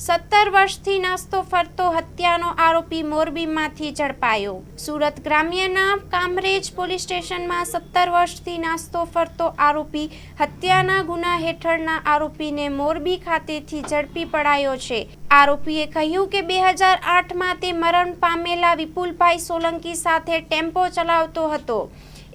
સત્તર વર્ષથી નાસ્તો ફરતો હત્યાનો આરોપી મોરબીમાંથી ઝડપાયો. સુરત ગ્રામ્યના કામરેજ પોલીસ સ્ટેશનમાં સત્તર વર્ષથી નાસ્તો ફરતો આરોપી હત્યાના ગુના હેઠળના આરોપીને મોરબી ખાતેથી ઝડપી પડાયો છે. આરોપીએ કહ્યું કે બે હજાર આઠમાં તે મરણ પામેલા વિપુલભાઈ સોલંકી સાથે ટેમ્પો ચલાવતો હતો.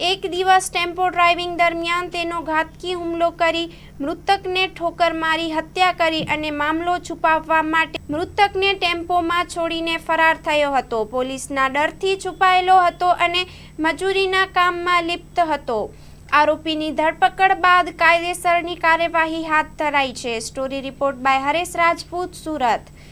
એક દિવસ ટેમ્પો ડ્રાઇવિંગ દરમિયાન તેનો ઘાતકી હુમલો કરી મૃતકને ઠોકર મારી હત્યા કરી અને મામલો છુપાવવા માટે મૃતકને ટેમ્પોમાં છોડીને ફરાર થયો હતો. પોલીસના ડરથી છુપાયેલો હતો અને મજૂરીના કામમાં લિપ્ત હતો. આરોપીની ધરપકડ બાદ કાયદેસરની કાર્યવાહી હાથ ધરાઈ છે. Story report by Haresh Rajput, Surat.